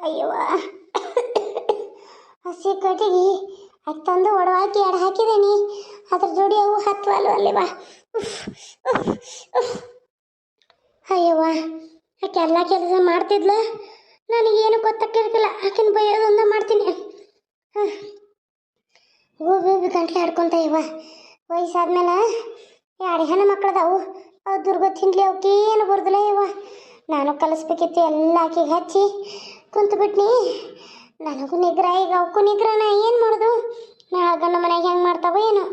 ಅಯ್ಯವ್ವ ಹಸಿ ಕಟ್ಟಿಗೆ ಅದು ತಂದು ಒಡವಾಕಿ ಎರಡು ಹಾಕಿದೀನಿ ಅದ್ರ ಜೋಡಿ ಅವು ಹತ್ವಲ್ವ ಅಲ್ಲಿ ಬಾ. ಅಯ್ಯವ್ವ, ಆಕೆ ಎಲ್ಲ ಕೆಲಸ ಮಾಡ್ತಿದ್ಲ. ನನಗೇನು ಗೊತ್ತಾಗಿರ್ತಿಲ್ಲ ಆಕಿನ ಬೈಯೋದೊಂದ ಮಾಡ್ತೀನಿ. ಓ ಬೇಬಿ ಗಂಟ್ಲೆ ಆಡ್ಕೊಂತ ಇವ ವಯಸ್ಸಾದ್ಮೇಲೆ ಎರಡು ಹೆಣ್ಣು ಮಕ್ಕಳದಾವು ಅವು ದುರ್ಗ ತಿನ್ಲಿ ಅವಕ್ಕೇನು ಬರ್ದಿಲ್ಲ ಇವ ನಾನು ಕಲಿಸ್ಬೇಕಿತ್ತು ಎಲ್ಲ ಆಕಿಗೆ ಹಚ್ಚಿ. ಕುಂತು ಬಿಟ್ನಿ. ನನಗೂ ನಿಗ್ರ, ಈಗ ಅವಕ್ಕೂ ನಿಗ್ರನ ಏನು ಮಾಡೋದು? ನಾಳೆ ಗಂಡ ಮನೆಗೆ ಹೆಂಗೆ ಮಾಡ್ತಾವ ಏನು.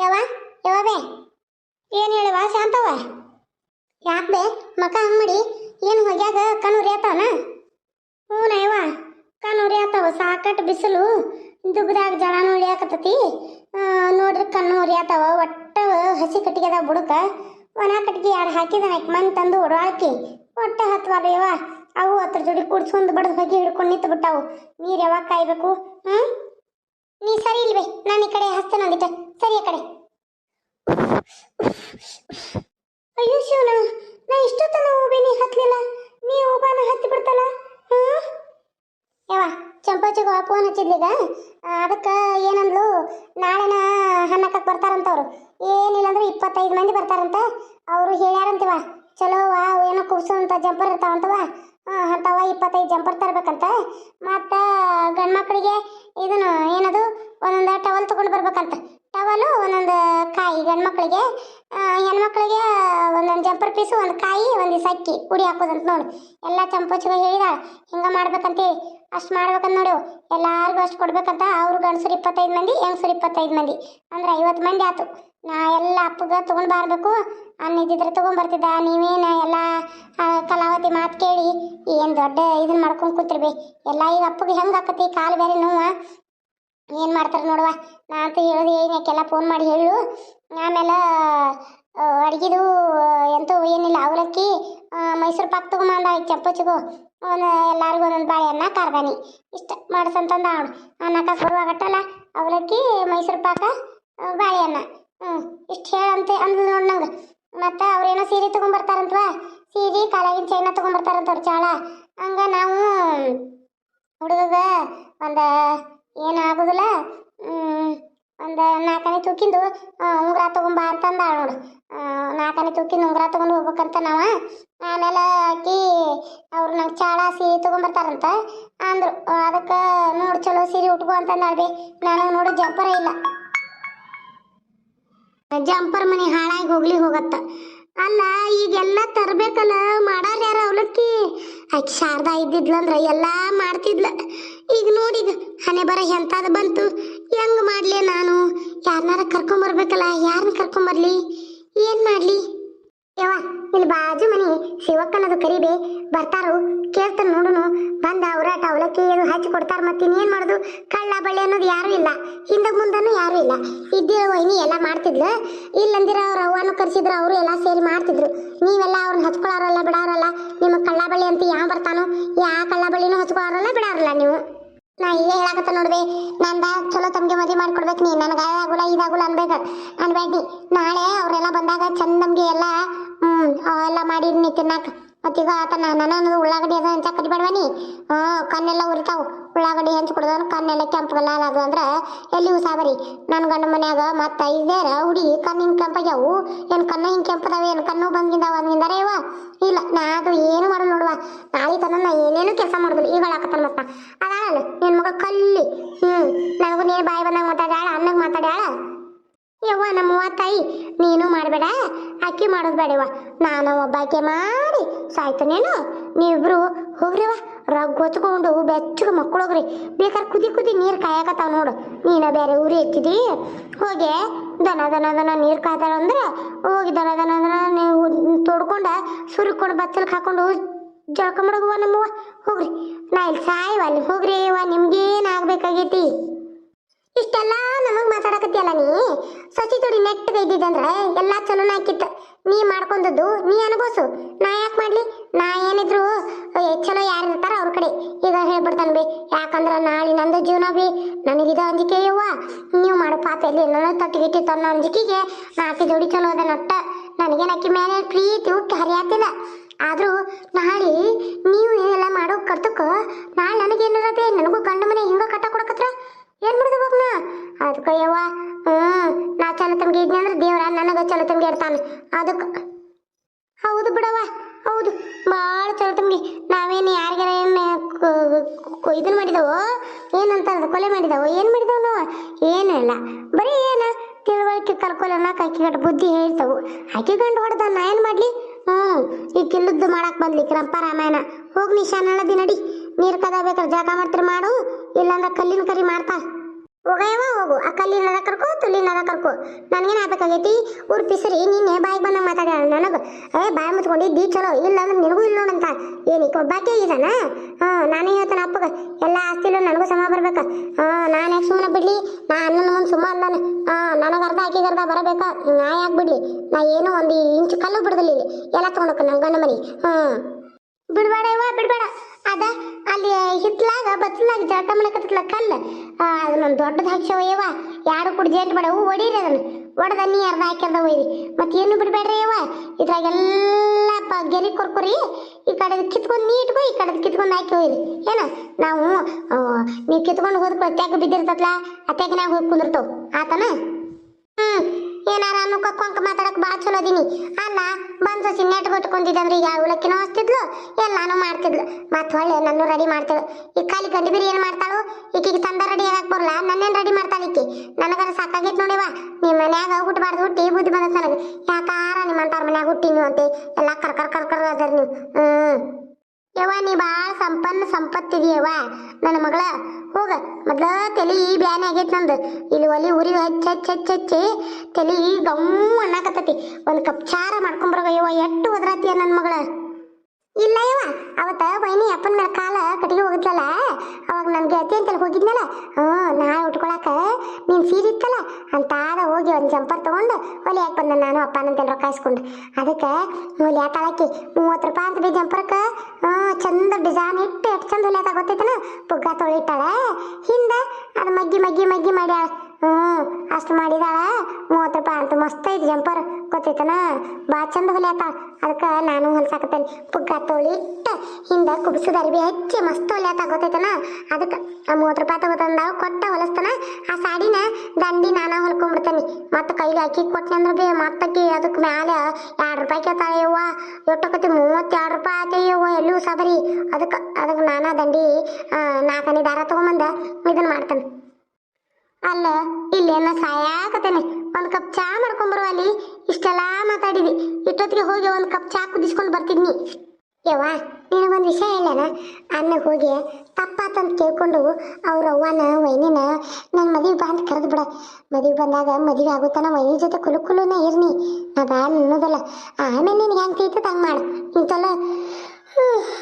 ಯಾವ ಯಾವ ಬೇ. ಏನು ಹೇಳುವ ಶಾಂತವ ಯಾಕೆ ಬೇ, ಮಕ ಹಂಗೆ ಮಾಡಿ. ಏನು ಹೊಗ್ಯಾಗ, ಕಣ್ಣು ಉರಿಯತ್ತಾವನ ಹ್ಞೂ ನಯವ ಕಣ್ಣು ಉರಿಯತ್ತಾವ ಸಾಕಟ್ಟು ಬಿಸಿಲು. ದುಗ್ದಾಗ ಜಳನ ಉಳಿಯಾಕತ್ತತಿ ನೋಡ್ರಿ ಕಣ್ಣು ಉರಿಯತ್ತವ ಒಟ್ಟ ಹಸಿ ಕಟ್ಟಿಗೆದಾಗ ಬುಡಕ. ಒಣ ಕಟ್ಟಿಗೆ ಎರಡು ಹಾಕಿದ ನಾಲ್ಕು ಮಂದಿ ತಂದು ಹೊಡಾಕಿ ಒಟ್ಟ ಹತ್ವಾರ ಯವ ಅವು ಅದ್ರ ಜೋಡಿ ಕುಡ್ಸ್ಕೊಂಡು ಬಡ್ದು ಹೋಗಿ ಹಿಡ್ಕೊಂಡು ನಿಂತು ಬಿಟ್ಟಾವು ನೀರು ಯಾವಾಗ ಕಾಯ್ಬೇಕು? ಹ್ಞೂ ನೀ ಸರಿ ಇಲ್ವೇ? ನಾನು ಈ ಕಡೆ ಹಸ್ತೇನೆ ಒಂದಿಟ್ಟ ಸರಿ ಕಡೆ. ಅಯ್ಯೋ ಶಿವನ ನಾ ಇಷ್ಟೊತ್ತನ ಹೂಬೇನಿ ಹತ್ಲಿಲ್ಲ. ನೀ ಹೋಗಾನ ಹತ್ತಿ ಬಿಡ್ತಲ್ಲ? ಹ್ಞೂ ಯವ್ವ, ಚಂಪಾಚಿಗ ಫೋನ್ ಹಚ್ಚಿದ್ಲೀಗ ಅದಕ್ಕೆ ಏನಂದ್ಲು? ನಾಳೆನ ಬರ್ತಾರಂತ ಅವರು ಏನಿಲ್ಲ ಅಂದ್ರೆ ಇಪ್ಪತ್ತೈದು ಮಂದಿ ಬರ್ತಾರಂತ. ಅವರು ಹೇಳ್ಯಾರಂತಿವ ಚಲೋ ವಾ ಏನೋ ಕುಬ್ಸೋಂಥ ಜಂಪರ್ ಇರ್ತಾವಂತವ? ಅಂಥವ ಇಪ್ಪತ್ತೈದು ಜಂಪರ್ ತರಬೇಕಂತ. ಮತ್ತು ಗಂಡು ಮಕ್ಕಳಿಗೆ ಇದನ್ನು ಏನದು? ಒಂದೊಂದು ಟವಲ್ ತೊಗೊಂಡು ಬರ್ಬೇಕಂತ. ಟವಲು, ಒಂದೊಂದು ಕಾಯಿ ಗಂಡು ಮಕ್ಕಳಿಗೆ ಹೆಣ್ಮಕ್ಳಿಗೆ ಒಂದೊಂದು ಜಂಪರ್ ಪೀಸು, ಒಂದು ಕಾಯಿ, ಒಂದು ಸಕ್ಕಿ ಉಡಿ ಹಾಕೋದಂತ ನೋಡು. ಎಲ್ಲ ಚಂಪಚಿಗ ಹೇಳಿದಾಳೆ. ಹಿಂಗೆ ಮಾಡ್ಬೇಕಂತೇಳಿ. ಅಷ್ಟು ಮಾಡ್ಬೇಕಂತ ನೋಡು. ಎಲ್ಲರಿಗೂ ಅಷ್ಟು ಕೊಡ್ಬೇಕಂತ. ಅವ್ರು ಗಂಡಸರು ಇಪ್ಪತ್ತೈದು ಮಂದಿ, ಹೆಂಗಸರು ಇಪ್ಪತ್ತೈದು ಮಂದಿ. ಅಂದ್ರೆ ಐವತ್ತು ಮಂದಿ ಆತು. ನಾ ಎಲ್ಲ ಅಪ್ಪಗ ತೊಗೊಂಡು ಬಾರ್ಬೇಕು ಅನ್ನಿದ್ದಿದ್ರೆ ತೊಗೊಂಬರ್ತಿದ್ದ ನೀವೇನು ಎಲ್ಲ ಕಲಾವತಿ ಮಾತು ಕೇಳಿ, ಏನು ದೊಡ್ಡ ಇದನ್ನ ಮಾಡ್ಕೊಂಡು ಕೂತಿರ್ಬಿ ಎಲ್ಲ ಈಗ ಅಪ್ಪಗೆ ಹೆಂಗೆ ಆಕತಿ, ಕಾಲು ಬೇರೆ ನೋವ. ಏನು ಮಾಡ್ತಾರೆ ನೋಡುವ. ನಾ ಅಂತ ಹೇಳೋದು ಏನಕ್ಕೆಲ್ಲ ಫೋನ್ ಮಾಡಿ ಹೇಳು. ಆಮೇಲೆ ಅಡುಗೆದು, ಎಂತೂ ಏನಿಲ್ಲ, ಅವಲಕ್ಕಿ ಮೈಸೂರು ಪಾಕ್ ತೊಗೊಂಬಂದ ಚಪ್ಪಚಿಗು ಒಂದು ಎಲ್ಲರಿಗೂ ಒಂದೊಂದು ಬಾಳೆಹಣ್ಣ ಕಾರ್ದಾನಿ. ಇಷ್ಟ ಮಾಡಿಸಂತಂದ ಅವನು ಅನ್ನಕ್ಕೆ ಬರುವಾಗಟ್ಟಲ್ಲ, ಅವಲಕ್ಕಿ, ಮೈಸೂರು ಪಾಕ ಬಾಳೆ ಬಾಳೆಹಣ್ಣ ಹ್ಞೂ ಇಷ್ಟು ಹೇಳಂತೆ ಅಂದ್ಲು ನೋಡಿ ನಂಗೆ. ಮತ್ತು ಅವ್ರೇನೋ ಸೀರೆ ತೊಗೊಂಬರ್ತಾರಂತವ? ಸೀರೆ ಕಾಲಾಗಿನ ಚೈನ ತೊಗೊಂಬರ್ತಾರಂತವ್ರು ಚಾಳ. ಹಂಗೆ ನಾವು ಹುಡುಗಗ ಒಂದು ಏನು ಆಗೋದಿಲ್ಲ ಒಂದು ನಾಲ್ಕನೇ ತೂಕಿಂದು ಉಂಗುರ ತೊಗೊಂಬ ಅಂತಂದ ನೋಡು. ಆ, ನಾಲ್ಕನೇ ತೂಕಿನ ಉಂಗುರ ತೊಗೊಂಡು ಹೋಗ್ಬೇಕಂತ ನಾವು. ಆಮೇಲೆ ಆಕಿ ಅವ್ರು ನಂಗೆ ಚಾಳ ಸೀರೆ ತೊಗೊಂಬರ್ತಾರಂತ ಅಂದ್ರು. ಅದಕ್ಕೆ ನೋಡು ಚಲೋ ಸೀರೆ ಉಟ್ಕೋ ಅಂತಂದಾಳ್ಬಿ ನನಗೆ ನೋಡಿ ಜಂಪರ ಇಲ್ಲ. ಜಂಪರ್ ಮನೆ ಹಾಳಾಗಿ ಹೋಗ್ಲಿ ಹೋಗತ್ತ. ಅಲ್ಲ, ಈಗೆಲ್ಲ ತರ್ಬೇಕಲ್ಲ, ಮಾಡಾರ ಯಾರ ಅವಲಕ್ಕಿ? ಆಕಿ ಶಾರದಾ ಇದ್ದಿದ್ಲಂದ್ರ ಎಲ್ಲ ಮಾಡ್ತಿದ್ಲ. ಈಗ ನೋಡಿಗ ಹನೆ ಬರ ಎಂತಾದ ಬಂತು. ಹೆಂಗ್ ಮಾಡ್ಲಿ ನಾನು? ಯಾರನ್ನಾರ ಕರ್ಕೊಂಬರ್ಬೇಕಲ್ಲ ಯಾರನ್ನ ಕರ್ಕೊಂಬರ್ಲಿ? ಏನ್ ಮಾಡ್ಲಿ? ಯವ್ವ, ಇಲ್ಲಿ ಬಾಜು ಮನೆ ಶಿವಕ್ಕನದು ಕರಿಬೆ, ಬರ್ತಾರು, ಕೇಳ್ತಾರ ನೋಡುನು, ಬಂದ ಅವರಾಟ ಅವಲಕ್ಕಿ ಏನು ಹಚ್ಚಿ ಕೊಡ್ತಾರ ಮತ್ತೆ ಇನ್ನೇನ್ ಮಾಡುದು? ಕಳ್ಳ ಬಳ್ಳಿ ಅನ್ನೋದು ಯಾರು ಇಲ್ಲ. ಹಿಂದೆ ಮುಂದನು ಯಾರು ಇಲ್ಲ. ಇದ್ದೇ ವೈನಿ ಎಲ್ಲ ಮಾಡ್ತಿದ್ಲು. ಇಲ್ಲಂದಿರ ಅವ್ರ ಅವ್ವನು ಕರ್ಸಿದ್ರು, ಅವರು ಎಲ್ಲ ಸೇರಿ ಮಾಡ್ತಿದ್ರು. ನೀವೆಲ್ಲ ಅವ್ರನ್ನ ಹಚ್ಕೊಳ್ಳೋರಲ್ಲ ಬಿಡೋರಲ್ಲ? ನಿಮಗೆ ಕಳ್ಳ ಬಳ್ಳಿ ಅಂತ ಯಾವ ಬರ್ತಾನೋ, ಯಾ ಕಳ್ಳ ಬಳ್ಳಿನೂ ಹಚ್ಕೊಳ್ಳೋರಲ್ಲ ಬಿಡೋರಲ್ಲ ನೀವು? ನಾ ಇಲ್ಲೇ ಹೇಳಕತ್ತ ನೋಡ್ಬೆ, ನಂದ ಚಲೋ ತಮ್ಗೆ ಮದುವೆ ಮಾಡ್ಕೊಡ್ಬೇಕು ನೀ, ನನಗೆ ಆಗುಲ್ಲ ಇದಾಗುಲ್ಲ ಅನ್ಬೇಕ ಅನ್ಬೇಡಿ ನಾಳೆ ಅವರೆಲ್ಲ ಬಂದಾಗ ಚಂದ ನಮ್ಗೆ ಎಲ್ಲ, ಹ್ಮ್, ಅವೆಲ್ಲ ಮಾಡಿದ್ನಿ ತಿನ್ನಾಕ. ಮತ್ತೀಗ ಆತ ನಾನು ಉಳ್ಳಾಗಡ್ಡಿ ಅದ ಹಂಚ ಕಡಿಬೇಡವನಿ ಹ್ಞೂ ಕಣ್ಣೆಲ್ಲ ಉರಿತಾವು. ಉಳ್ಳಾಗಡ್ಡಿ ಹಂಚಿ ಕೊಡೋದನ್ನು ಕಣ್ಣೆಲ್ಲ ಕೆಂಪಗಲ್ಲ ಅದು ಅಂದ್ರೆ ಎಲ್ಲಿ ಉಸಾಬರಿ ನನ್ನ ಗಂಡ ಮನ್ಯಾಗ ಮತ್ತೆ ಐದೇರ ಹುಡಿ ಕಣ್ಣಿನ ಕೆಂಪಾಗ್ಯಾವು. ಏನು ಕಣ್ಣ ಹಿಂಗೆ ಕೆಂಪದಾವೆ, ಏನು ಕಣ್ಣು ಬಂದಿಂದಾವ ಅಂದಿಂದಾರೆ ಇವ ಇಲ್ಲ, ನಾ ಅದು ಏನು ಮಾಡಲ್ಲ ನೋಡುವ. ನಾಳೆ ತನ ನಾ ಏನೇನು ಕೆಲಸ ಮಾಡುದಿಲ್ಲ. ಈಗ ಹೇಳಕತ್ತಾನ ಮತ್ತ ಅದಾಳಲ್ಲ ನಿನ್ನ ಮಗ ಕಲ್ಲಿ. ಹ್ಞೂ ನನಗೂ ನೀನು ಬಾಯಿ ಬಂದಾಗ ಮಾತಾಡ್ಯಾಳ, ಅನ್ನಗೆ ಮಾತಾಡ್ಯಾಳ? ಯವ್ವ, ನಮ್ಮವ್ವ ತಾಯಿ, ನೀನು ಮಾಡಬೇಡ, ಅಕ್ಕಿ ಮಾಡೋದು ಬೇಡವ್ವ ನಾನು ಒಬ್ಬಾಕೆ ಮಾಡಿ ಸಾಯ್ತಾನೇನು? ನೀವಿಬ್ರು ಹೋಗ್ರಿವ ರಗ್ ಹೊತ್ಕೊಂಡು ಬೆಚ್ಚಗೆ ಮಕ್ಕಳೋಗ್ರಿ ಬೇಕಾದ್ರೆ ಕುದಿ ಕುದಿ ನೀರು ಕಾಯಕತ್ತಾವ ನೋಡು. ನೀನ ಬೇರೆ ಉರಿ ಎತ್ತಿದಿ ಹೋಗಿ ದನ ದನ ದನ ನೀರು ಕಾಯ್ತಾರ ಅಂದ್ರೆ ಹೋಗಿ ದನ ದನ ದನ ನೀವು ತೊಡ್ಕೊಂಡ ಸುರಿಕೊಂಡು ಬಚ್ಚಲ್ಗೆ ಹಾಕೊಂಡು ಜಳಕ ಮಾಡೋಗುವ ನಮ್ಮವ್ವ. ಹೋಗ್ರಿ. ನಾ ಇಲ್ಲಿ ಸಾಯ್ವ, ಅಲ್ಲಿ ಹೋಗ್ರಿ ಅವ್ವ. ನಿಮ್ಗೇನು ಆಗ್ಬೇಕಾಗೈತಿ? ಇಷ್ಟೆಲ್ಲ ನಮಗ್ ಮಾತಾಡಕತ್ತಿಯಲ್ಲ ನೀ? ಸಸಿ ತೊಡಿ ನೆಟ್ಟಗೆ ಇದ್ದಿದ್ದಂದ್ರೆ ಎಲ್ಲಾ ಚಲೋನ ನೀ ಮಾಡ್ಕೊಂಡದ್ದು ನೀ ಅನುಭವಿಸು. ನಾ ಯಾಕೆ ಮಾಡ್ಲಿ? ನಾ ಏನಿದ್ರು ಚಲೋ ಯಾರು ಇರ್ತಾರ ಅವ್ರ ಕಡೆ. ಈಗ ಹೇಳ್ಬಿಡ್ತಾನೆ ಬಿ, ಯಾಕಂದ್ರೆ ನಾಳೆ ನಂದು ಜೀವನ ಬಿ, ನನಗಿದ ಅಂಜಿಕೆ ಯವ್ವ. ನೀವು ಮಾಡೋ ಪಾಪ ಎಲ್ಲಿ ನನ್ನ ತಟ್ಟಿಗಿಟ್ಟಿ ತನ್ನ ಅಂಜಿಕೆಗೆ ನಾಲ್ಕು ಜೋಡಿ ಚಲೋ ಅದ ನಟ್ಟ. ನನಗೇನು ಅಕ್ಕಿ ಮೇಲೆ ಪ್ರೀತಿ ಹುಟ್ಟಿ ಹರಿಯಾತಿಲ್ಲ. ಆದರೂ ನಾಳೆ ನೀವು ಎಲ್ಲ ಮಾಡೋ ಕರ್ತಕ್ಕ ಈ ಕಿಲ್ಲದ್ದು ಮಾಡಕ್ಕೆ ಬಂದ್ಲಿಕ್ಕೆ ರಂಪ ರಾಮಾಯಣ. ಹೋಗ್ ನಿಶಾನ್ ಹೇಳದಿ ನಡಿ. ನೀರ್ ಕದ ಬೇಕಾದ್ರೆ ಜಾಗ ಮಾಡ್ತಿರ್ ಮಾಡು, ಇಲ್ಲಾಂದ್ರೆ ಕಲ್ಲಿನ ಕರಿ ಮಾಡ್ತಾ. ಹೋಗಯವ ಹೋಗು. ಆ ಕಲ್ಲಿನ ಕರ್ಕೋ ತುಲ್ಲಿನ ಕರ್ಕೋ. ನನ್ಗೇನ್ ಆಗ್ಬೇಕಾಗೈತಿ? ಊರ್ ಪಿಸರಿ, ನಿನ್ನೆ ಬಾಯಿಗೆ ಬಂದ ಮಾತಾಡ್ಯಾಳ ನನಗ. ಏ, ಬಾಯಿ ದೀ ಚಲೋ ಇಲ್ಲ ಅಂದ್ರೆ ನಿನಗೂ ಇಲ್ಲ ನೋಡಂತ. ಏನಕ್ಕೆ ಒಬ್ಬಾಕೆ ಇದಾನ ಹಾ, ನಾನೇ ಹೇಳ್ತಾನ ಅಪ್ಪಗ. ಎಲ್ಲ ಆಸ್ತಿಲು ನನಗೂ ಸಮ ಬರ್ಬೇಕ. ಹಾ ನಾನು ಯಾಕೆ ಸುಮ್ಮನೆ ಬಿಡ್ಲಿ. ನಾ ಅಣ್ಣನ ಮುಂದೆ ಸುಮ್ಮ ಅಂದಾನೆ ಹಾಂ ನನಗೆ ಅರ್ಧ ಆಕಿಗೆ ಅರ್ಧ ಬರಬೇಕಾ? ನಾ ಯಾಕೆ ನಾ ಏನೋ ಒಂದು ಇಂಚು ಕಲ್ಲು ಬಿಡದಲ್ಲಿ ಎಲ್ಲ ತಗೊಂಡೋಕ ನಮ್ಮ ಗಂಡ ಮನೆ ಬಿಡಬೇಡ ಬಿಡ್ಬೇಡ ಇವ ಬಿಡ್ಬೇಡ. ಅದ ಅಲ್ಲಿ ಹಿತ್ಲಾಗ ಬತ್ಲಾಗ ಜಳಕ ಮಾಡಕತ್ತಲ್ಲ ಕಲ್ಲು. ಅದು ಅದನ್ನೊಂದು ದೊಡ್ಡದು ಹಾಕ್ಸವ ಯವ್ವ. ಯಾರು ಕೂಡ ಜೇಂಟ್ ಬೇಡ. ಹೊಡೀರಿ ಅದನ್ನ. ಹೊಡೆದ ನೀ ಅರ್ಧ ಹಾಕ್ಯರ್ದ ಒಯ್ರಿ ಮತ್ತೆ ಏನು ಬಿಡ್ಬೇಡ್ರಿ ಯವ್ವ? ಇದ್ರಾಗೆಲ್ಲ ಪ ಗೆರಿ ಕೊರ್ಕೊರಿ. ಈ ಕಡೆ ಕಿತ್ಕೊಂಡು ನೀ ಇಟ್ಕೋ ಈ ಕಡೆ ಕಿತ್ಕೊಂಡು ಹಾಕಿ ಒಯ್ರಿ ಏನ? ನಾವು ನೀವು ಕಿತ್ಕೊಂಡು ಹೋದ ತೆಗ್ ಬಿದ್ದಿರ್ತತ್ಲ? ಆ ತೆಗ್ನಾಗ ಹೋಗಿ ಕುಂದಿರ್ತಾವ. ಆತನ? ಏನಾರ ಅನ್ನೋಕ ಕೊಂಕ ಮಾತಾಡಕ್ ಬಾಳ ಚಲೋ ಅದೀನಿ. ಅಲ್ಲ, ಬಂದು ಸಸಿ ನೆಟ್ ಬಿಟ್ಕೊಂಡಿದ್ದಂದ್ರೆ ಈಗ ಉಳಕ್ಕಿನೂ ಹಚ್ತಿದ್ಲು, ಎಲ್ಲಾನು ಮಾಡ್ತಿದ್ಲು. ಮತ್ತೆ ಹೊಳ್ಳೆ ನನ್ನ ರೆಡಿ ಮಾಡ್ತಿದ್ಳು ಈ ಕಾಲಿ ಗಂಡಿ ಬಿರಿ ಏನ್ ಮಾಡ್ತಾಳು? ಈಕಿಗೆ ತಂದ ರೆಡಿ ಆಗಕ್ ಬರಲ್ಲ, ನನ್ನೇನ್ ರೆಡಿ ಮಾಡ್ತಾಳ ಈಕಿ? ನನಗರ ಸಾಕಾಗೈತ್ ನೋಡಿವ ನಿಮ್ಮ ಮನ್ಯಾಗ ಹುಟ್ಟಬಾರ್ದು ಹುಟ್ಟಿ ಬುದ್ಧಿ ಬಂದ ನನಗೆ. ಯಾಕಾರ ನಿಮ್ಮಂತಾರ ಮನ್ಯಾಗ ಹುಟ್ಟಿ ನೀವು ಅಂತ? ಎಲ್ಲ ಕರ್ಕರ್ ಕರ್ಕರ್ ಕರ್ ಕರ್ ಅದಾರ ನೀವು. ಹ್ಮ್. ಯವ್ವ, ನೀ ಭಾಳ ಸಂಪನ್ನ ಸಂಪತ್ತಿದೆಯವ್ವ. ನನ್ನ ಮಗಳ, ಹೋಗ. ಮೊದ್ಲು ತಲೆ ಈ ಬ್ಯಾನೆ ಆಗೈತೆ ನಂದು. ಇಲ್ಲಿ ಒಲಿ ಉರಿ ಹಚ್ಚ ಹಚ್ಚ, ಹಚ್ಚಿ ತಲೆ ಈ ಗಮ್ಮು ಅನ್ನಕತ್ತತಿ. ಒಂದು ಕಪ್ ಚಾರ ಮಾಡ್ಕೊಂಬರೋಗ ಯವ್ವ ಎಷ್ಟು ಒದ್ರಾತಿಯ ನನ್ನ ಮಗಳ? ಇಲ್ಲ ಯವ್ವ, ಅವತ್ತ ವೈನಿ ಅಪ್ಪನ ಮೇಲೆ ಕಾಲ ಕಟ್ಟಿಗೆ ಹೋಗಿದ್ಲಲ್ಲ, ಅವಾಗ ನನ್ನ ಗೆಳತಿ ಅಂತಲ್ಲಿ ಹೋಗಿದ್ನಲ್ಲ, ಹ್ಞೂ ನಾಳೆ ಉಟ್ಕೊಳಕ ನೀನು ಸೀರೆ ಇತ್ತಲ್ಲ ಅಂತಾದ ಹೋಗಿ ಒಂದು ಜಂಪರ್ ತಗೊಂಡು ಒಲೆ ಯಾಕೆ ಬಂದ ನಾನು ಅಪ್ಪನಂತೆಲ್ಲ ರೊಕ್ಕ ಇಸ್ಕೊಂಡು ಅದಕ್ಕೆ ಒಲಿ ಹಾಕಿ ಮೂವತ್ತು ರೂಪಾಯಿ ಅಂತ ಬಿ ಜಂಪರ್ಕ, ಹ್ಞೂ, ಚಂದ ಡಿಸೈನ್ ಇಟ್ಟು ಎಷ್ಟು ಚಂದ ಒಲೆ ಆತ ಗೊತ್ತೈತನ? ಪುಗ್ಗ ತೊಳಿಟ್ಟಾಳೆ. ಹಿಂದೆ ಅದು ಮಗ್ಗಿ ಮಗ್ಗಿ ಮಗ್ಗಿ ಮಾಡ್ಯಾಳ. ಹ್ಞೂ ಅಷ್ಟು ಮಾಡಿದಾಳ, ಮೂವತ್ತು ರೂಪಾಯಿ ಅಂತ ಮಸ್ತ್ ಐತಿ ಜಂಪರ್ ಗೊತ್ತೈತನ? ಭಾಳ ಚಂದ ಹೊಲಿ ಆತಾಳ ಅದಕ್ಕೆ ನಾನು ಹೊಲ್ಸಾಕತ್ತೇನೆ. ಪುಗ್ಗ ತೊಳಿಟ್ಟ ಹಿಂದೆ ಕುಬ್ಸದ ಅರ್ಬಿ ಹಚ್ಚಿ ಮಸ್ತ್ ಹೊಲಿ ಆತ ಗೊತ್ತೈತನ? ಅದಕ್ಕೆ ಆ ಮೂವತ್ತು ರೂಪಾಯಿ ತಗೋತಂದ ಕೊಟ್ಟ ಹೊಲಸ್ತಾನ. ಆ ಸಾಡಿನ ದಂಡಿ ನಾನು ಹೊಲ್ಕೊಂಡ್ಬಿಡ್ತೇನೆ ಮತ್ತೆ ಕೈಗೆ ಹಾಕಿ ಕೊಟ್ಟೆ ಅಂದ್ರೆ ಬಿ ಮತ್ತಕ್ಕಿ ಅದಕ್ಕೆ ಮ್ಯಾಲೆ ಎರಡು ರೂಪಾಯಿ ಕೇಳ್ತಾಳೆ, ಯವ್ವ. ಎಷ್ಟೊಕತಿ ಮೂವತ್ತೆರಡು ರೂಪಾಯಿ ಆತ, ಯವ್ವ, ಎಲ್ಲೂ ಸಬರಿ ಅದಕ್ಕೆ ಅದಕ್ಕೆ ನಾನಾ ದಂಡಿ ನಾಲ್ಕನೇ ದಾರ ತಗೊಂಬಂದ ಇದನ್ನ ಮಾಡ್ತೇನೆ. ಅಲ್ಲ, ಇಲ್ಲೇನ ಸಾಯಾಕತೇನೆ ಒಂದ್ ಕಪ್ ಚಾ ಮಾಡ್ಕೊಂಬರು ಅಲ್ಲಿ ಇಷ್ಟೆಲ್ಲ ಮಾತಾಡಿದ್ವಿ. ಇಷ್ಟೊತ್ತಿಗೆ ಹೋಗಿ ಒಂದ್ ಕಪ್ ಚಾ ಕುದಿಸ್ಕೊಂಡು ಬರ್ತಿದ್ನಿ. ಯವ್ವ, ನಿನಗೊಂದು ವಿಷಯ ಹೇಳಣ ಅನ್ನ ಹೋಗಿ ತಪ್ಪಾತಂತ ಕೇಳ್ಕೊಂಡು ಅವ್ರ ಅವ್ವನ, ವೈನಿನ ನನ್ನ ಮದುವೆ ಬಾ ಅಂತ ಕರೆದು ಬಿಡ. ಮದುವೆ ಬಂದಾಗ ಮದುವೆ ಆಗುತ್ತಾನ ವೈನಿ ಜೊತೆ ಕುಲು ಕುಲುನ ಇರ್ನಿ. ನಾ ಅನ್ನೋದಲ್ಲ. ಆಮೇಲೆ ನಿನ್ಗೆ ಹೆಂಗೆ ತೈತದ ಹಂಗೆ ಮಾಡು. ಇಂತೆಲ್ಲ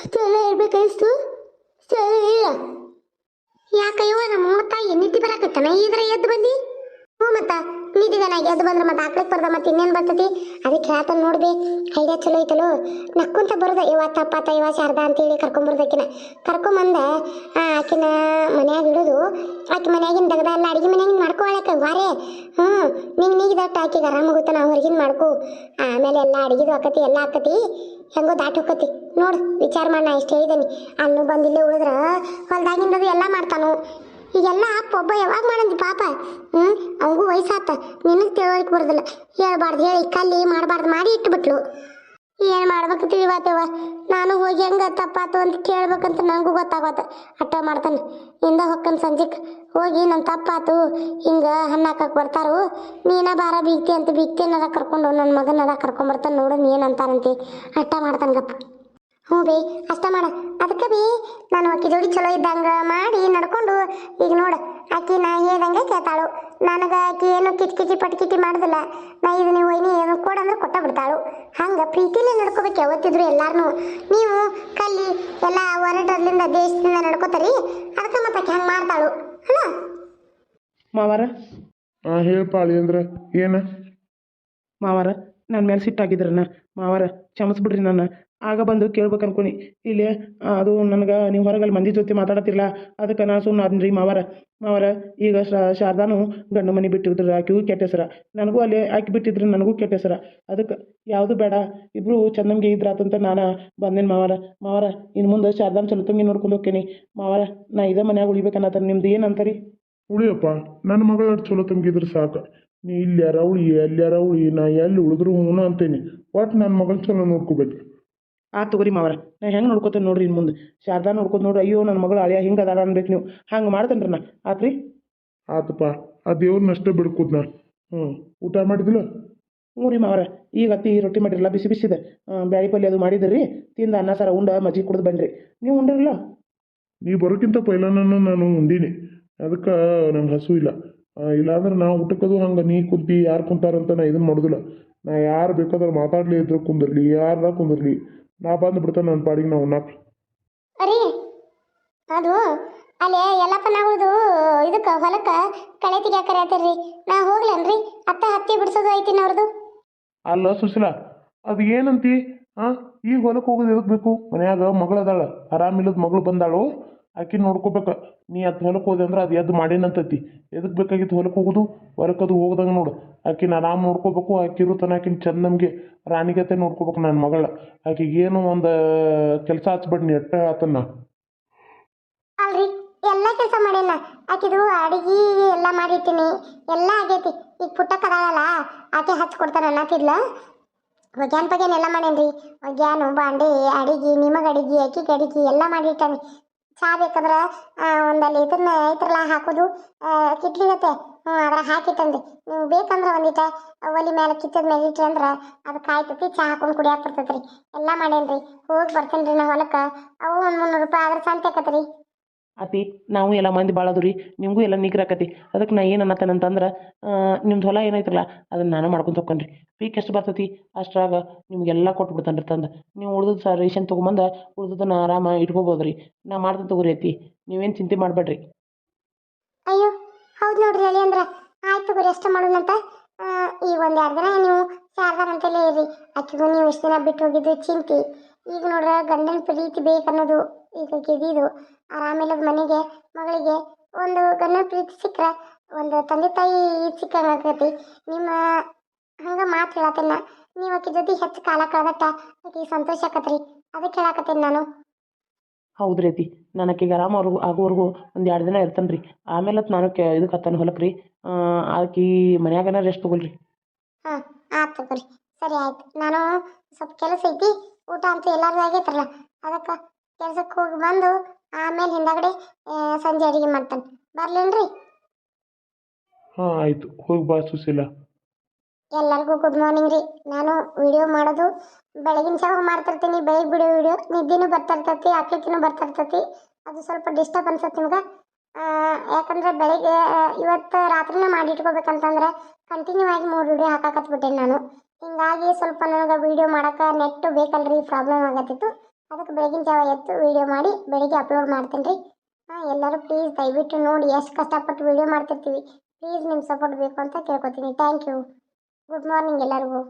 ಚಲೋ ಇರ್ಬೇಕಾಯ್ತು ಚಲೋ ಇಲ್ಲ. ಯಾಕಯ್ಯವ ನಮ್ಮ ತಾಯಿ ನಿದ್ದೆ ಬರಾಕತ್ತನ? ಇದ್ರ ಎದ್ದು ಬಂದಿ ಹ್ಞೂ ಮತ್ತ ನಿಂತಿದ್ದಾನ ಎದ್ದು ಬಂದ್ರೆ ಮತ್ತೆ ಹಾಕ್ಲಿಕ್ಕೆ ಬರ್ದ ಮತ್ತೆ ಇನ್ನೇನು ಬರ್ತತಿ? ಅದಕ್ಕೆ ಹೇಳ್ತಾನ ನೋಡ್ಬಿ, ಐಡಿಯಾ ಚಲೋ ಐತಲು ನಕ್ಕೊಂತ ಬರೋದ ಇವ ತಪ್ಪಾತ ಇವ ಶಾರದಾ ಅಂತೇಳಿ ಕರ್ಕೊಂಬರ್ದಕಿನ ಕರ್ಕೊಂಬಂದ ಆಕಿನ ಮನ್ಯಾಗ ಇಡೋದು. ಆಕೆ ಮನ್ಯಾಗಿನ ದಗದ ಎಲ್ಲ ಅಡಿಗೆ ಮನ್ಯಾಗಿನ ಮಾಡ್ಕೊಳಕ ವಾರೇ. ಹ್ಞೂ, ನಿಂಗೆ ನೀಗಿದಟ್ಟು ಆಕಿಗೆ ಆರಾಮಾಗುತ್ತ, ನಾವು ಹೊರಗಿನ ಮಾಡ್ಕೊ. ಆಮೇಲೆ ಎಲ್ಲ ಅಡಿಗೆದು ಆಕತಿ, ಎಲ್ಲ ಆಕತಿ. ಹೆಂಗೋ ದಾಟಿ ಹೋಕತಿ ನೋಡು, ವಿಚಾರ ಮಾಡಿ, ನಾ ಇಷ್ಟು ಅಲ್ಲೂ ಅನ್ನು ಬಂದಿಲ್ಲೇ ಉಳಿದ್ರ ಹೊಲ್ದಾಗಿಂದದು ಎಲ್ಲ ಮಾಡ್ತಾನು. ಈಗೆಲ್ಲ ಅಪ್ಪ ಒಬ್ಬ ಯಾವಾಗ ಮಾಡಂದಿ ಪಾಪ? ಹ್ಞೂ ಅವಂಗೂ ವಯಸ್ಸಾತ. ನಿನಗೆ ತಿಳುವಳಿಕೆ ಬರೋದಿಲ್ಲ. ಹೇಳ್ಬಾರ್ದು, ಹೇಳಿ. ಕಲ್ಲಿ ಮಾಡಬಾರ್ದು, ಮಾಡಿ ಇಟ್ಬಿಟ್ಲು. ಏನು ಮಾಡ್ಬೇಕು ತಿಳಿವಾತೇವ ನಾನು ಹೋಗಿ ಹೆಂಗ ತಪ್ಪಾತು ಅಂತ ಕೇಳ್ಬೇಕಂತ ನನಗೂ ಗೊತ್ತಾಗತ್ತ. ಅಟ್ಟ ಮಾಡ್ತಾನೆ. ಇಂದ ಹೊಕ್ಕನ್ ಸಂಜೆಕ್ ಹೋಗಿ ನನ್ನ ತಪ್ಪಾತು, ಹಿಂಗ ಹಣ್ಣು ಹಾಕಕ್ ಬರ್ತಾರು, ನೀನ ಬಾರ ಬೀಗ್ತಿ ಅಂತ ಬೀಗ್ತಿನದ ಕರ್ಕೊಂಡು ನನ್ನ ಮಗನದ ಕರ್ಕೊಂಬರ್ತಾನೆ ನೋಡು, ನೀನು ಅಂತಾರಂತೆ. ಅಟ್ಟ ಮಾಡ್ತಾನೆ ಗಪ್ಪ. ಹ್ಞೂ ಬೇ, ಅಷ್ಟ ಮಾಡ. ಅದಕ್ಕೆ ಬಿ, ನಾನು ಆಕಿ ಜೋಡಿ ಚಲೋ ಇದ್ದಂಗ ಮಾಡಿ ನಡ್ಕೊಂಡು, ಈಗ ನೋಡು, ಆಕಿ ನಾ ಹೇಳ್ದಂಗೆ ಕೇಳ್ತಾಳು. ನನಗೆ ಅಕ್ಕಿ ಏನು ಕಿಚಕಿಚಿ ಕಿಚಿ ಪಟ್ ಕಿಚಿ ಮಾಡುದಿಲ್ಲ. ನಾ ಇದು ನೀವು ಒಯ್ನಿ ಏನು ಕೊಡಂದ್ರೆ ಕೊಟ್ಟ ಬಿಡ್ತಾಳು. ಹಂಗೆ ಪ್ರೀತಿಲೇ ನಡ್ಕೋಬೇಕು ಯಾವತ್ತಿದ್ರು ಎಲ್ಲಾರನು. ನೀವು ಕಲ್ಲಿ ಎಲ್ಲ ಹೊರಟರ್ಲಿಂದ ದೇಶದಿಂದ ನಡ್ಕೋತಾರಿ, ಅದಕ್ಕೆ ಮತ್ತೆ ಆಕಿ ಹಂಗೆ ಮಾಡ್ತಾಳು. ಮಾವಾರ? ಹಾಂ ಹೇಳಪ್ಪ ಅಂದ್ರೆ ಏನ? ಮಾವಾರ ನನ್ನ ಮೇಲೆ ಸಿಟ್ಟಾಗಿದ್ರನ. ಮಾವಾರ ಕ್ಷಮಿಸ್ಬಿಡ್ರಿ ನನ್ನ. ಆಗ ಬಂದು ಕೇಳ್ಬೇಕು ಅನ್ಕೊನಿ. ಇಲ್ಲಿ, ಅದು ನನಗೆ ನೀವು ಹೊರಗಲ್ಲಿ ಮಂದಿ ಜೊತೆ ಮಾತಾಡತ್ತಿರಲ್ಲ, ಅದಕ್ಕೆ ನಾನು ಸುಮ್ಮನೆ ಅದ್ರಿ ಮಾವರ. ಮಾವಾರ, ಈಗ ಶಾರದಾನು ಗಂಡು ಮನೆ ಬಿಟ್ಟಿದ್ರು ಆಕೆಗೂ ಕೆಟ್ಟ ನನಗೂ ಅಲ್ಲಿ ಆಕೆ ಬಿಟ್ಟಿದ್ರು ನನಗೂ ಕೆಟ್ಟ ಹೆಸರ. ಅದಕ್ಕೆ ಯಾವುದು ಬೇಡ ಇಬ್ಬರು ಚಂದಂಗೆ ಇದ್ರಾತಂತ ನಾನು ಬಂದೇನು ಮಾವರ. ಮಾವರ ಇನ್ನು ಮುಂದೆ ಶಾರದಾನ ಚಲೋ ತಂಗಿ ನೋಡ್ಕೊಂಡು ಹೋಗ್ತೀನಿ ಮಾವಾರ, ನಾ ಇದೇ ಮನ್ಯಾಗ ಉಳಿಬೇಕನ್ನತ ನಿಮ್ದು ಏನು ಅಂತಾರಿ ಉಳಿಯಪ್ಪ ನನ್ನ ಮಗಳ ಚಲೋ ತಂಗಿದ್ರೆ ಸಾಕು. ನೀ ಇಲ್ಯಾರ ಉಳಿ ಅಲ್ಯಾರ ಉಳಿ, ನಾ ಎಲ್ಲಿ ಉಳಿದ್ರು ಹೂನ ಅಂತೀನಿ. ಒಟ್ಟು ನನ್ನ ಮಗಳ ಚಲೋ ನೋಡ್ಕೋಬೇಕು. ಆ ತಗೋರಿ ಮಾವರ. ನಾ ಹೆಂಗೆ ನೋಡ್ಕೋತೇನೆ ನೋಡ್ರಿ ಇನ್ನು ಮುಂದೆ. ಶಾರದಾ ನೋಡ್ಕೋತ ನೋಡ್ರಿ ಅಯ್ಯೋ ನನ್ನ ಮಗಳು ಅಳಿಯ ಹಿಂಗೆ ಅದಾರ ಅನ್ಬೇಕು ನೀವು. ಹಂಗೆ ಮಾಡ್ತೇನೆ ರೀ ನಾ. ಆತ್ರಿ? ಆತಪ್ಪ ಆ ದೇವ್ರನ್ನಷ್ಟೇ ಬಿಡ್ಕೋದ್ ನಾ. ಹ್ಞೂ ಊಟ ಮಾಡಿದಿಲ್ಲ ಹ್ಞೂ ರೀ ಮಾವರ. ಈಗ ಅತ್ತಿ ರೊಟ್ಟಿ ಮಾಡಿರಲ್ಲ ಬಿಸಿ ಬಿಸಿದೆ. ಬ್ಯಾಳಿ ಪಲ್ಯ ಅದು ಮಾಡಿದ್ರಿ. ತಿಂದ ಅನ್ನ ಸಾರ ಉಂಡ ಮಜ್ಜಿಗೆ ಕುಡ್ದು ಬನ್ರಿ ನೀವು ಉಂಡಿರಲ್ಲ? ನೀ ಬರೋಕ್ಕಿಂತ ಪೈಲಾನನ್ನು ನಾನು ಉಂಡೀನಿ. ಅದಕ್ಕೆ ನಂಗೆ ಹಸು ಇಲ್ಲ. ಇಲ್ಲಾಂದ್ರೆ ನಾವು ಊಟಕ್ಕದು ಹಂಗೆ ನೀ ಕುಂತಿ ಯಾರು ಕುಂತಾರಂತ ನಾ ಇದನ್ನು ಮಾಡೋದಿಲ್ಲ. ನಾ ಯಾರು ಬೇಕಾದ್ರೆ ಮಾತಾಡಲಿ ಇದ್ರೆ ಕುಂದಿರಲಿ ಯಾರ ಕುಂದಿರ್ಲಿ. ನಾ ಬಂದು ಬಿಡ್ತಾನೆ ನನ್ನ ಪಾಡಿಗೆ ನಾವು ಉಣ್ಣಾಕ ಅರಿ ಅದು ಅಲ್ಲೇ ಎಲ್ಲಪ್ಪ ನಾವುದು ಇದಕ್ಕೆ ಹೊಲಕ್ಕೆ ಕಳೆ ತೆಗಿಯಾಕರೆ ಕರೆಯತ್ತೀರಿ ನಾ ಹೋಗ್ಲೇನ್ರಿ ಅತ್ತ ಹತ್ತಿ ಬಿಡ್ಸೋದು ಐತಿ ಅವ್ರದ್ದು ಅಲ್ಲ ಸುಶೀಲ ಅದು ಏನಂತಿ ಹಾಂ ಈ ಹೊಲಕ್ಕೆ ಹೋಗೋದು ಎದಕ್ಕೆ ಬೇಕು? ಮನ್ಯಾಗ ಮಗಳು ಅದಾಳ ಆರಾಮಿಲ್ಲದ ಮಗಳು ಬಂದಾಳು. ಆಕಿ ನೋಡ್ಕೋಬೇಕು, ನೀ ಅದು ಹೊಲಕ್ಕೆ ಹೋದೆ ಅಂದ್ರೆ ಅದು ಎದ್ದು ಮಾಡೇನಂತತಿ ಎದಕ್ಕೆ ಬೇಕಾಗಿತ್ತು ಹೊಲಕ್ಕೆ ಹೋಗೋದು ಹೊಲಕ್ಕೆ ಅದು ಹೋಗ್ದಂಗೆ ನೋಡು. ಆಕಿನ ಆರಾಮ್ ನೋಡ್ಕೋಬೇಕು ಆಕಿರು ತನ ಆಕಿನ ಚಂದ ನಮಗೆ ರಾಣಿಗತೆ ನೋಡ್ಕೋಬೇಕು ನನ್ನ ಮಗಳ. ಆಕಿಗೆ ಏನು ಒಂದು ಕೆಲಸ ಹಚ್ಬೇಡಿ ನೀ ಎಟ್ಟ ಆತನ್ನ ಅಲ್ರಿ, ಎಲ್ಲ ಕೆಲಸ ಮಾಡೇನ. ಆಕಿದು ಅಡಿಗೆ ಎಲ್ಲ ಮಾಡಿಟ್ಟಿನಿ ಎಲ್ಲ ಆಗೈತಿ. ಈಗ ಪುಟ್ಟಕ್ಕೆ ಅದಾಳಲ್ಲ, ಆಕೆ ಹಚ್ಕೊಡ್ತಾನೆ ಅನ್ನತ್ತಿದ್ಲ ಒಗ್ಯಾನ್ ಪಗ್ಯಾನ್ ಎಲ್ಲ ಮಾಡೇನ್ರಿ. ಒಗ್ಯಾನು ಬಾಂಡೆ, ಅಡಿಗೆ, ನಿಮಗೆ ಅಡಿಗೆ, ಅಕ್ಕಿಗೆ ಅಡಿಗೆ ಎಲ್ಲ ಮಾಡಿಟ್ಟಾನೆ ಚಾ ಬೇಕಂದ್ರೆ ಒಂದಲ್ಲಿ ಇದನ್ನ ಐತ್ರಲ್ಲ ಹಾಕೋದು ಕಿಟ್ಲಿಗತ್ತೆ ಹ್ಞೂ ಅದ್ರ ಹಾಕಿಟ್ಟನ್ರಿ ನೀವು ಬೇಕಂದ್ರೆ ಒಂದಿಟ, ಒಲಿ ಮೇಲೆ ಕಿತ್ತದ ಮೇಲೆ ಇಟ್ರಿ ಅಂದ್ರೆ ಅದು ಕಾಯ್ತತಿ ಚಾ ಹಾಕೊಂಡು ಕುಡಿಯಾಕ ಬರ್ತೈತ್ರಿ ಎಲ್ಲ ಮಾಡೇನ್ರಿ? ಹೋಗಿ ಬರ್ತೇನೆ ರೀ ನಾ ಹೊಲಕ್ಕೆ. ಅವು ಒಂದು ಮುನ್ನೂರು ರೂಪಾಯಿ ಆದ್ರೆ ಸಂತೆ ಅತಿ ನಾವು ಎಲ್ಲ ಮಂದಿ ಭಾಳ ರೀ, ನಿಮಗೂ ಎಲ್ಲ ನಿಗ್ರಾಕತಿ ಅದಕ್ಕೆ ನಾ ಏನು ಅನ್ನತ್ತೇನಂತಂದ್ರೆ ನಿಮ್ದು ಹೊಲ ಏನೈತಲ್ಲ ಅದನ್ನು ನಾನು ಮಾಡ್ಕೊಂತ ಹೋಗ್ಕನ್ರಿ ಪೀಕ್ ಎಷ್ಟು ಬರ್ತೈತಿ, ಅಷ್ಟ್ರಾಗ ನಿಮಗೆಲ್ಲ ಕೊಟ್ಟು ಬಿಡ್ತಾನೆ ತಂದು. ನೀವು ಉಳ್ದದ್ದು ಸ, ರೇಷನ್ ತೊಗೊಂಬಂದು ಉಳ್ದದನ್ನು ಆರಾಮ ಇಟ್ಕೋಬೋದು ರೀ ನಾ ಮಾಡ್ತೀನಿ ತಗೋರಿ ಐತಿ ನೀವೇನು ಚಿಂತೆ ಮಾಡಬೇಡ್ರಿ ಅಯ್ಯೋ, ಹೌದು ನೋಡ್ರಿ ಅಲ್ಲಿ ಅಂದ್ರೆ. ಆಯ್ತು ಗುರಿ ಎಷ್ಟು ಮಾಡೋಣಂತ ಈಗ ಒಂದು ಎರಡು ದಿನ ನೀವು ಶಾರದಾನಂತಲೇ ಇರಿ. ಆಕೆಗೂ ನೀವು ಇಷ್ಟು ದಿನ ಬಿಟ್ಟು ಹೋಗಿದ್ದು ಚಿಂತೆ. ಈಗ ನೋಡ್ರ ಗಂಡನ ಪ್ರೀತಿ ಬೇಕನ್ನೋದು ಈಗ ಗೆದಿದು ಆರಾಮಿಲ್ಲದ ಮನೆಗೆ ಮಗಳಿಗೆ ಒಂದು ಗಂಡನ ಪ್ರೀತಿ ಸಿಕ್ಕರೆ ಒಂದು ತಂದೆ ತಾಯಿ ಸಿಕ್ಕಂಗೆ ಆಕೈತಿ ನಿಮ್ಮ ಹಂಗೆ ಮಾತು ಹೇಳತ್ತೇನೆ. ನೀವು ಆಕೆ ಜೊತೆ ಹೆಚ್ಚು ಕಾಲ ಕಳೆದಟ್ಟ ಆಕೆ ಸಂತೋಷ ಆಕತ್ರಿ. ಅದಕ್ಕೆ ಹೇಳಾಕತ್ತೇನೆ ನಾನು. ಹೌದು ರೀತಿ ನಾನು ಆಕೆಗೆ ಆರಾಮ ಅವ್ರಿಗೂ ಆಗೋವರೆಗೂ ಒಂದು ಎರಡು ದಿನ ಇರ್ತಾನೆ ರೀ ಆಮೇಲೆ ನಾನು ಕೆ ಇದಕ್ಕೆ ಹತ್ತಾನೆ ಹೊಲಕ್ಕೆ ರೀ ಆಕಿ ಮನ್ಯಾಗನ ರೆಸ್ಟ್ ತಗೊಳ್ರಿ. ಹಾಂ ಆಯ್ತು ತಗೊಳ್ರಿ. ಸರಿ ಆಯ್ತು. ನಾನು ಸ್ವಲ್ಪ ಕೆಲಸ ಐತಿ. ಊಟ ಅಂತೂ ಎಲ್ಲರೂ ಆಗೈತ್ರಲ್ಲ ಅದಕ್ಕೆ ಕೆಲಸಕ್ಕೆ ಹೋಗಿ ಬಂದು ಆಮೇಲೆ ಹಿಂದಗಡೆ ಸಂಜೆ ಅಡಿಗೆ ಮಾಡ್ತಾನೆ. ಬರ್ಲೇನ್ರಿ? ಹಾಂ ಆಯಿತು. ಹೋಗಿ ಬಾ ಸುಶೀಲ. ಎಲ್ಲರಿಗೂ ಗುಡ್ ಮಾರ್ನಿಂಗ್ ರೀ. ನಾನು ವಿಡಿಯೋ ಮಾಡೋದು ಬೆಳಗಿನ ಜಾವ ಮಾಡ್ತಿರ್ತೀನಿ. ಬೆಳಿಗ್ಗೆ ಬಿಡೋ ವಿಡಿಯೋ ನಿದ್ದೆನೂ ಬರ್ತಿರ್ತೈತಿ ಬರ್ತಾ ಬರ್ತಿರ್ತೈತಿ. ಅದು ಸ್ವಲ್ಪ ಡಿಸ್ಟರ್ಬ್ ಅನ್ಸತ್ತೆ ನಿಮ್ಗೆ. ಯಾಕಂದ್ರೆ ಬೆಳಿಗ್ಗೆ ಇವತ್ತು ರಾತ್ರಿನೇ ಮಾಡಿ ಇಟ್ಕೋಬೇಕಂತಂದ್ರೆ ಕಂಟಿನ್ಯೂ ಆಗಿ ಮೂರು ವಿಡಿಯೋ ಹಾಕಾಕತ್ಬಿಟ್ಟೆ ನಾನು. ಹಿಂಗಾಗಿ ಸ್ವಲ್ಪ ನನಗೆ ವಿಡಿಯೋ ಮಾಡೋಕೆ ನೆಟ್ ಬೇಕಲ್ರಿ ಪ್ರಾಬ್ಲಮ್ ಆಗತ್ತಿತ್ತು. ಅದಕ್ಕೆ ಬೆಳಗಿನ ಜಾವ ಎದ್ದು ವೀಡಿಯೋ ಮಾಡಿ ಬೆಳಿಗ್ಗೆ ಅಪ್ಲೋಡ್ ಮಾಡ್ತೀನಿ ರೀ. ಹಾಂ, ಎಲ್ಲರೂ ಪ್ಲೀಸ್ ದಯವಿಟ್ಟು ನೋಡಿ ಎಷ್ಟು ಕಷ್ಟಪಟ್ಟು ವೀಡಿಯೋ ಮಾಡ್ತಿರ್ತೀವಿ. ಪ್ಲೀಸ್ ನಿಮ್ಮ ಸಪೋರ್ಟ್ ಬೇಕು ಅಂತ ಕೇಳ್ಕೊತೀನಿ. ಥ್ಯಾಂಕ್ ಯು ಗುಡ್ ಮಾರ್ನಿಂಗ್ ಎಲ್ಲರಿಗೂ.